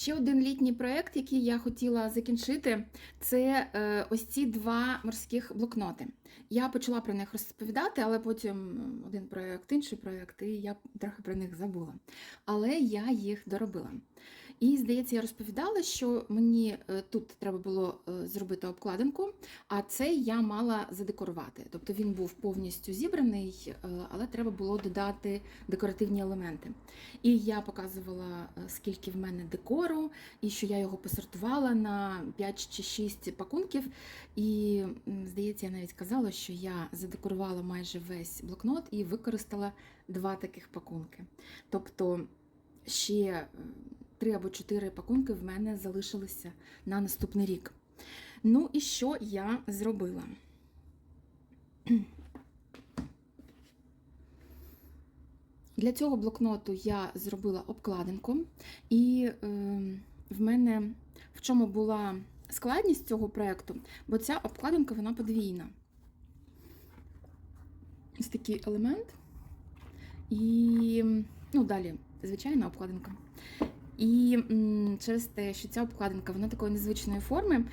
Ще один літній проєкт, який я хотіла закінчити, це е, ось ці два морських блокноти. Я почала про них розповідати, але потім один проєкт, інший проєкт, і я трохи про них забула. Але я їх доробила. І, здається, я розповідала, що мені е, тут треба було е, зробити обкладинку, а цей я мала задекорувати. Тобто він був повністю зібраний, е, але треба було додати декоративні елементи. І я показувала, скільки в мене декору, і що я його посортувала на 5 чи 6 пакунків. І, здається, я навіть казала, що я задекорувала майже весь блокнот і використала два таких пакунки. Тобто ще три або чотири пакунки в мене залишилися на наступний рік. Ну і що я зробила? Для цього блокноту я зробила обкладинку, і е, в мене в чому була складність цього проєкту, бо ця обкладинка вона подвійна. Ось такий елемент. І ну, далі, звичайна обкладинка. І через те, що ця обкладинка вона такої незвичної форми,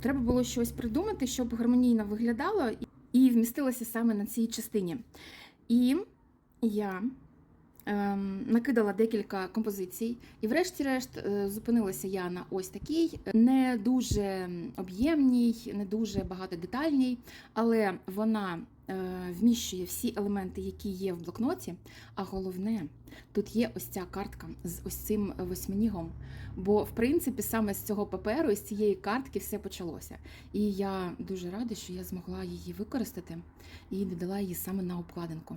треба було щось придумати, щоб гармонійно виглядало і- вмістилося саме на цій частині. І я накидала декілька композицій, і, врешті-решт, е, зупинилася я на ось такій, не дуже об'ємній, не дуже багатодетальній, але вона е, вміщує всі елементи, які є в блокноті. А головне, тут є ось ця картка з ось цим восьминігом. Бо, в принципі, саме з цього паперу, з цієї картки все почалося. І я дуже рада, що я змогла її використати і додала її саме на обкладинку.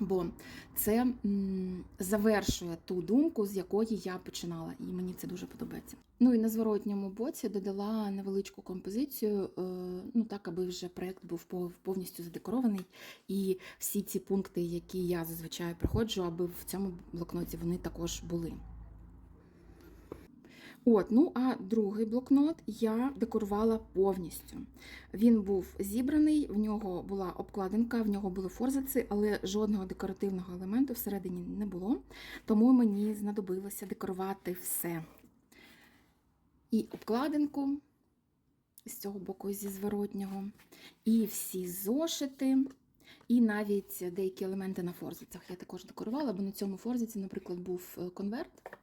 Бо це завершує ту думку, з якої я починала, і мені це дуже подобається. Ну і на зворотньому боці додала невеличку композицію, е, ну так, аби вже проект був повністю задекорований, і всі ці пункти, які я зазвичай проходжу, аби в цьому блокноті вони також були. От, ну а другий блокнот я декорувала повністю. Він був зібраний, в нього була обкладинка, в нього були форзаци, але жодного декоративного елементу всередині не було. Тому мені знадобилося декорувати все. І обкладинку з цього боку, зі зворотнього, і всі зошити, і навіть деякі елементи на форзацях я також декорувала, бо на цьому форзаці, наприклад, був е, конверт.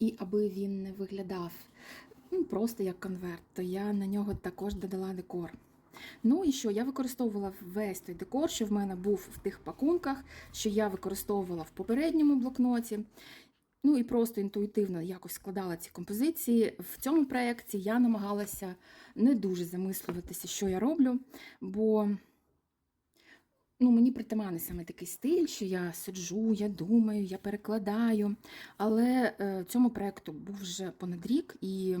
І аби він не виглядав ну, просто як конверт, то я на нього також додала декор. Ну і що, я використовувала весь той декор, що в мене був в тих пакунках, що я використовувала в попередньому блокноті. Ну і просто інтуїтивно якось складала ці композиції. В цьому проєкті я намагалася не дуже замислюватися, що я роблю, бо ну, мені притаманний саме такий стиль, що я сиджу, я думаю, я перекладаю. Але е, цьому проєкту був вже понад рік і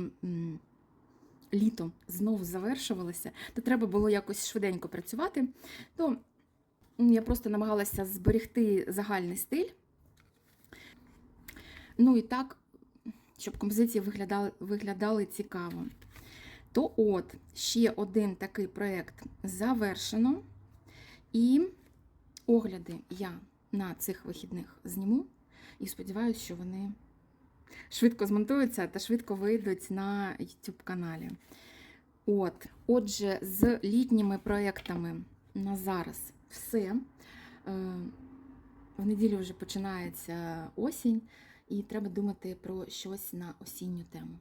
літо знову завершувалося, то треба було якось швиденько працювати. То я просто намагалася зберегти загальний стиль. Ну і так, щоб композиції виглядали, виглядали цікаво. То от, ще один такий проєкт завершено. І огляди я на цих вихідних зніму. І сподіваюся, що вони швидко змонтуються та швидко вийдуть на YouTube каналі. От, отже, з літніми проєктами на зараз все. Е, В неділю вже починається осінь, і треба думати про щось на осінню тему.